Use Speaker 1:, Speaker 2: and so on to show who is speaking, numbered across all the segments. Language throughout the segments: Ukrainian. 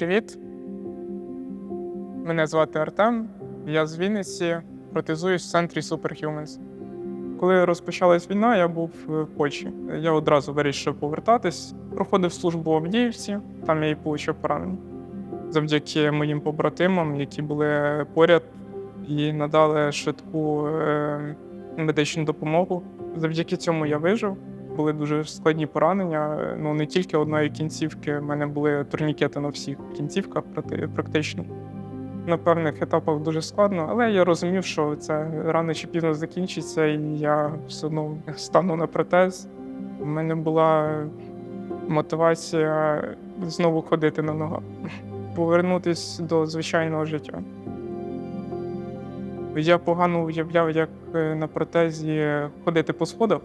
Speaker 1: Привіт. Мене звати Артем. Я з Вінниці, протезуюсь в центрі Superhumans. Коли розпочалась війна, я був в Польщі. Я одразу вирішив повертатись. Проходив службу в Авдіївці, там я і отримав поранення. Завдяки моїм побратимам, які були поряд і надали швидку е, медичну допомогу. Завдяки цьому я вижив. Були дуже складні поранення. Ну не тільки одної кінцівки, в мене були турнікети на всіх кінцівках практично. На певних етапах дуже складно, але я розумів, що це рано чи пізно закінчиться, і я все одно стану на протез. У мене була мотивація знову ходити на ногах, повернутися до звичайного життя. Я погано уявляв, як е, на протезі ходити по сходах.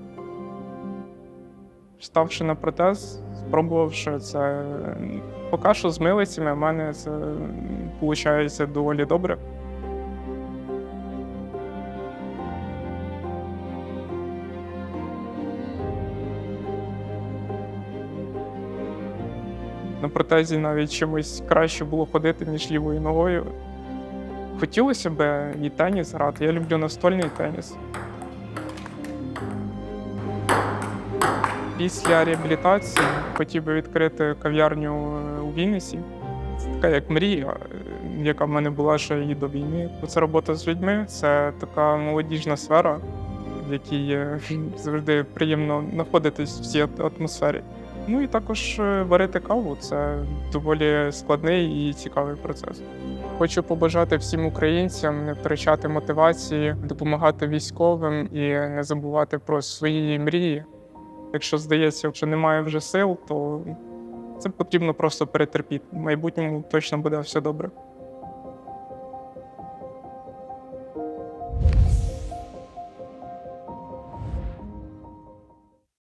Speaker 1: Ставши на протез, спробувавши це поки що з милицями, в мене це виходить доволі добре. На протезі навіть чимось краще було ходити, ніж лівою ногою. Хотілося б і теніс грати. Я люблю настольний теніс. Після реабілітації хотів би відкрити кав'ярню е, у Вінниці. Це така як мрія, е, яка в мене була ще і до війни. Це робота з людьми, це така молодіжна сфера, в якій е, завжди приємно знаходитись в цій атмосфері. Ну і також варити каву це доволі складний і цікавий процес. Хочу побажати всім українцям не втрачати мотивації, допомагати військовим і не забувати про свої мрії. Якщо здається, що немає вже сил, то це потрібно просто перетерпіти. В майбутньому точно буде все добре.